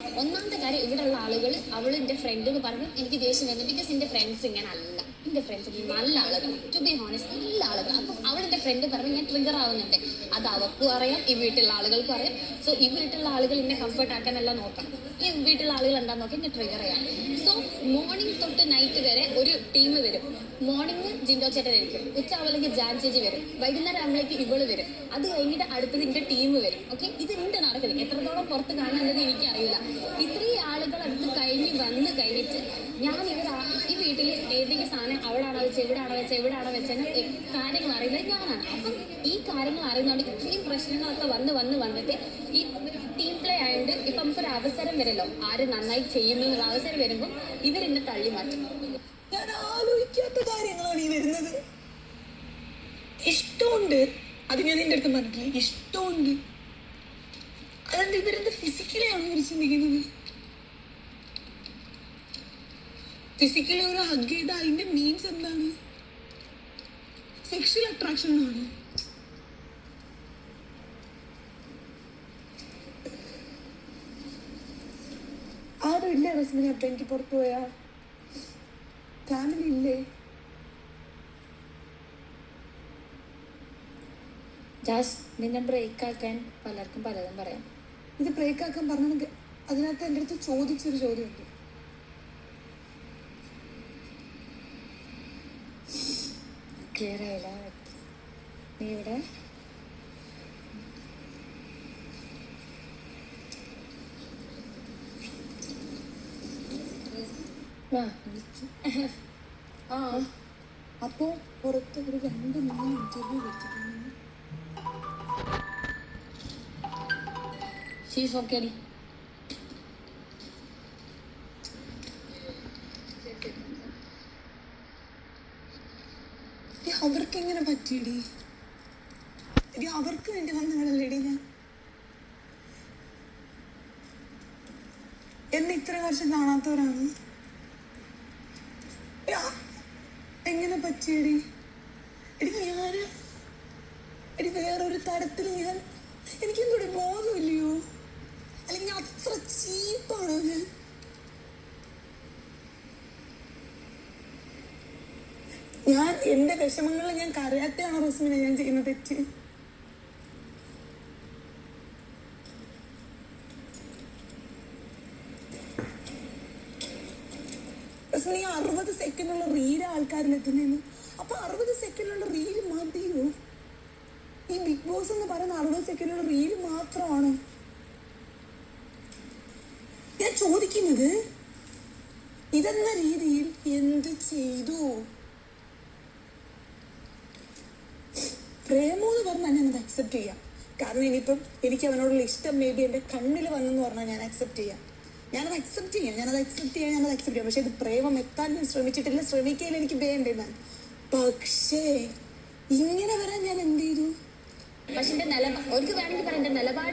ഒന്നാമത്തെ കാര്യം ഇവിടെയുള്ള ആളുകൾ അവൾ എന്റെ ഫ്രണ്ട് എന്ന് പറഞ്ഞു എനിക്ക് ദേഷ്യം വരുന്നു. ബിക്കോസ് എന്റെ ഫ്രണ്ട്സ് ഇങ്ങനെ അല്ല എന്റെ ഫ്രണ്ട്സ് നല്ല ആളുകൾ ടു ബി ഹോണസ്റ്റ് നല്ല ആളുകൾ അപ്പം അവൾ എന്റെ ഫ്രണ്ട് പറഞ്ഞു ഞാൻ ട്രിഗർ ആവുന്നുണ്ട്. അത് അവർക്കും അറിയാം ഈ വീട്ടിലുള്ള ആളുകൾക്കും അറിയാം. സോ ഈ വീട്ടിലുള്ള ആളുകൾ എന്നെ കംഫർട്ട് ആക്കാനല്ല നോക്കണം ഈ വീട്ടിലുള്ള ആളുകൾ എന്താന്ന് നോക്കി എന്നെ ട്രിഗർ ചെയ്യാം. സോ മോർണിംഗ് തൊട്ട് നൈറ്റ് വരെ ഒരു ടീം വരും. മോർണിംഗ് ജിൻഡോ ചേട്ടൻ ആയിരിക്കും. ഉച്ച ആവുമ്പോഴേക്ക് ജാൻ ചേച്ചി വരും. വൈകുന്നേരം ആകുമ്പോഴേക്ക് ഇവൾ വരും. അത് കഴിഞ്ഞിട്ട് അടുത്തത് നിന്റെ ടീം വരും. ഓക്കെ ഇത് ഇതിണ്ട് നടക്കുന്നത് എത്രത്തോളം പുറത്ത് കാണുന്നത് എനിക്കറിയില്ല ഇത്രയും ആളുകൾ അടുത്ത് കഴിഞ്ഞ് വന്ന് കഴിഞ്ഞിട്ട് ഞാൻ ഇവിടെ ഈ വീട്ടിൽ ഏതെങ്കിലും സാധനം അവളാണോ വെച്ചത് എവിടാണോ വെച്ചത് എവിടാണോ വെച്ചെന്ന് എ- കാര്യങ്ങൾ അറിയുന്നത് ഞാനാണ്. അപ്പം ഈ കാര്യങ്ങൾ അറിയുന്നതുകൊണ്ട് ഇത്രയും പ്രശ്നങ്ങളൊക്കെ വന്ന് വന്ന് വന്നിട്ട് ഈ ടീം പ്ലേ ആയതുകൊണ്ട് ഇപ്പം നമുക്കൊരു അവസരം വരല്ലോ. ആര് നന്നായി ചെയ്യുന്നു എന്നുള്ള അവസരം വരുമ്പോൾ ഇവരെന്നെ തള്ളി മാറ്റും. ഞാൻ ആലോചിക്കാത്ത കാര്യങ്ങളാണ് ഈ വരുന്നത്. ഇഷ്ടമുണ്ട്. അത് ഞാൻ നിന്റെ അടുത്ത് പറഞ്ഞിട്ടില്ല? ഇഷ്ടമുണ്ട്. അതെന്ത് ഇവരെന്ത് ഫിസിക്കലിയാണ് ഇവർ ചിന്തിക്കുന്നത്? ഫിസിക്കലി ഒരു ഹഗ് ചെയ്ത അതിന്റെ മീൻസ് എന്താണ്? സെക്ഷൽ അട്രാക്ഷൻ ആണ്. ഇല്ലേ റസ്മിനെ അപ്പൊ എനിക്ക് പുറത്തു പോയാ. ഫാമിലി ഇല്ലേ? ജാസ് നിന്നെ ബ്രേക്ക് ആക്കാൻ പലർക്കും പലതും പറയാം. ഇത് ബ്രേക്ക് ആക്കാൻ പറഞ്ഞത് അതിനകത്ത് എന്റെ അടുത്ത് ചോദിച്ചൊരു ചോദ്യമുണ്ട്. ക്ലിയർ ആയില്ല നീ ഇവിടെ വാ ആ. അപ്പോ പുറത്ത് ഒരു രണ്ട് മൂന്ന് ഇന്റർവ്യൂ വെച്ചിട്ടുണ്ട് ഷീസ് ഓക്കെ അടി അവർക്ക് എങ്ങനെ പറ്റിയടി? അവർക്ക് വേണ്ടി വന്നവളല്ലേടി ഞാൻ? എന്നെ ഇത്ര വർഷം കാണാത്തവരാണ്. എങ്ങനെ പറ്റിയടി? എടി ഞാൻ എടി വേറൊരു തരത്തിൽ ഞാൻ എനിക്കെന്തോടെ ബോധമില്ലയോ? അല്ലെങ്കിൽ അത്ര ചീപ്പാണോ. ഞാൻ ഞാൻ എന്റെ വിഷമങ്ങളിൽ ഞാൻ കരയാത്തയാണോ റസ്മിനെ ഞാൻ ചെയ്യുന്ന തെറ്റ്? ഈ അറുപത് സെക്കൻഡുള്ള റീൽ ആൾക്കാരിൽ എത്തുന്നതെന്ന് അപ്പൊ അറുപത് സെക്കൻഡുള്ള റീൽ മതിയോ? ഈ ബിഗ് ബോസ് എന്ന് പറയുന്ന അറുപത് സെക്കൻഡുള്ള റീൽ മാത്രമാണോ? ഞാൻ ചോദിക്കുന്നത് ഇതെന്ന രീതിയിൽ എന്ത് ചെയ്തു? പ്രേമോ എന്ന് പറഞ്ഞാൽ ഞാനത് അക്സെപ്റ്റ് ചെയ്യാം. കാരണം ഇനിയിപ്പം എനിക്ക് അവനോടുള്ള ഇഷ്ടം മേ ബി എന്റെ കണ്ണിൽ വന്നെന്ന് പറഞ്ഞാൽ ഞാൻ അക്സെപ്റ്റ് ചെയ്യാം. ഞാനത് അക്സെപ്റ്റ് ചെയ്യാം. ഞാനത് അക്സെപ്റ്റ് ചെയ്യാൻ ഞാനത് അക്സെപ്റ്റ് ചെയ്യാം. പക്ഷെ ഇത് പ്രേമം എത്താൻ ഞാൻ ശ്രമിച്ചിട്ടില്ല. ശ്രമിക്കാൻ എനിക്ക് വേണ്ടേ ഞാൻ പക്ഷേ ഇങ്ങനെ വരാൻ ഞാൻ എന്ത് ചെയ്തു? പക്ഷെ നിലപാട് അവർക്ക് വേണമെങ്കിൽ പറയാം നിലപാട്